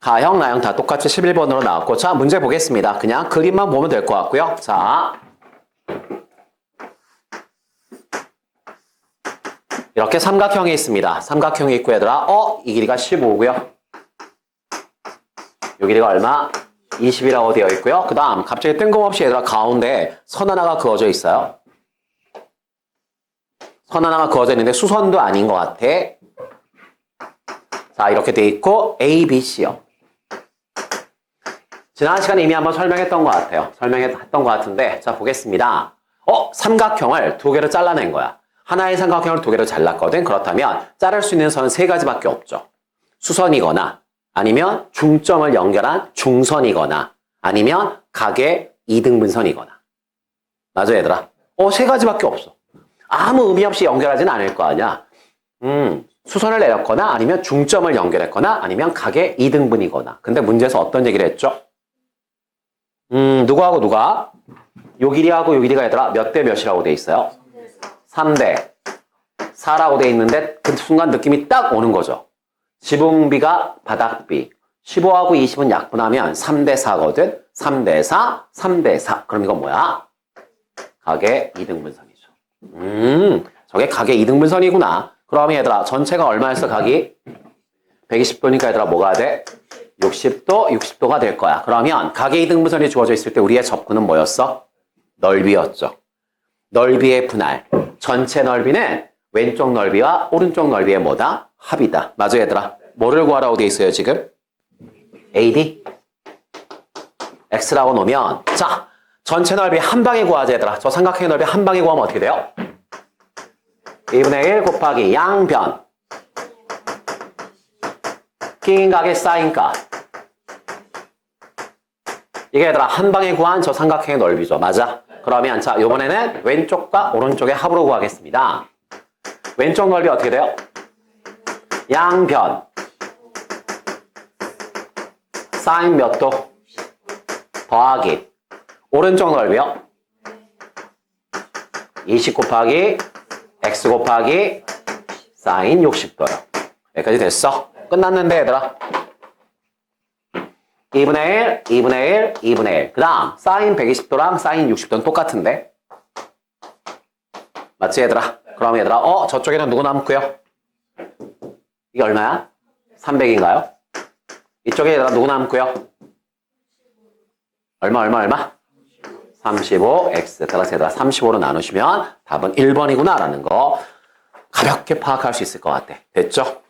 가형, 나형 다 똑같이 11번으로 나왔고 자 문제 보겠습니다. 그냥 그림만 보면 될 것 같고요. 자 이렇게 삼각형이 있습니다. 삼각형이 있고 얘들아 어? 이 길이가 15고요. 이 길이가 얼마? 20이라고 되어 있고요. 그 다음 갑자기 뜬금없이 얘들아 가운데 선 하나가 그어져 있어요. 선 하나가 그어져 있는데 수선도 아닌 것 같아. 자 이렇게 돼 있고 A, B, C요. 지난 시간에 이미 한번 설명했던 것 같아요. 설명했던 것 같은데 자 보겠습니다. 어 삼각형을 두 개로 잘라낸 거야. 하나의 삼각형을 두 개로 잘랐거든. 그렇다면 자를 수 있는 선은 세 가지밖에 없죠. 수선이거나 아니면 중점을 연결한 중선이거나 아니면 각의 이등분선이거나 맞아 얘들아 어 세 가지밖에 없어 아무 의미 없이 연결하지는 않을 거 아니야 음 수선을 내렸거나 아니면 중점을 연결했거나 아니면 각의 이등분이거나 근데 문제에서 어떤 얘기를 했죠 음 누구하고 누가 요 길이하고 요 길이가 얘들아 몇 대 몇이라고 돼 있어요 3대 4라고 돼 있는데 그 순간 느낌이 딱 오는 거죠 지붕비가 바닥비. 15하고 20은 약분하면 3대 4거든. 3대 4, 3대 4. 그럼 이건 뭐야? 각의 이등분선이죠. 음, 저게 각의 이등분선이구나. 그러면 얘들아, 전체가 얼마였어, 각이? 120도니까 얘들아, 뭐가 돼? 60도, 60도가 될 거야. 그러면 각의 이등분선이 주어져 있을 때 우리의 접근은 뭐였어? 넓이였죠. 넓이의 분할. 전체 넓이는 왼쪽 넓이와 오른쪽 넓이의 뭐다? 합이다. 맞아 얘들아. 뭐를 구하라고 돼 있어요 지금? AD? X라고 놓으면 자 전체 넓이 한 방에 구하자 얘들아. 저 삼각형의 넓이 한 방에 구하면 어떻게 돼요? 2분의 1 곱하기 양변 낀 각의 사인값 이게 얘들아 한 방에 구한 저 삼각형의 넓이죠. 맞아? 그러면 자 이번에는 왼쪽과 오른쪽의 합으로 구하겠습니다. 왼쪽 넓이 어떻게 돼요? 양변 사인 몇 도? 더하기 오른쪽 넓이요? 20 곱하기 x 곱하기 사인 60도요. 여기까지 됐어? 끝났는데 얘들아 2분의 1, 2분의 1, 2분의 1. 그 다음 사인 120도랑 사인 60도는 똑같은데 맞지 얘들아? 그럼 얘들아 어 저쪽에는 누구 남고요? 이게 얼마야? 300인가요? 이쪽에 얘들아 누구 남고요? 얼마 얼마 얼마? 35x 따라서 얘들아 35로 나누시면 답은 1번이구나 라는 거 가볍게 파악할 수 있을 것 같아 됐죠? 네.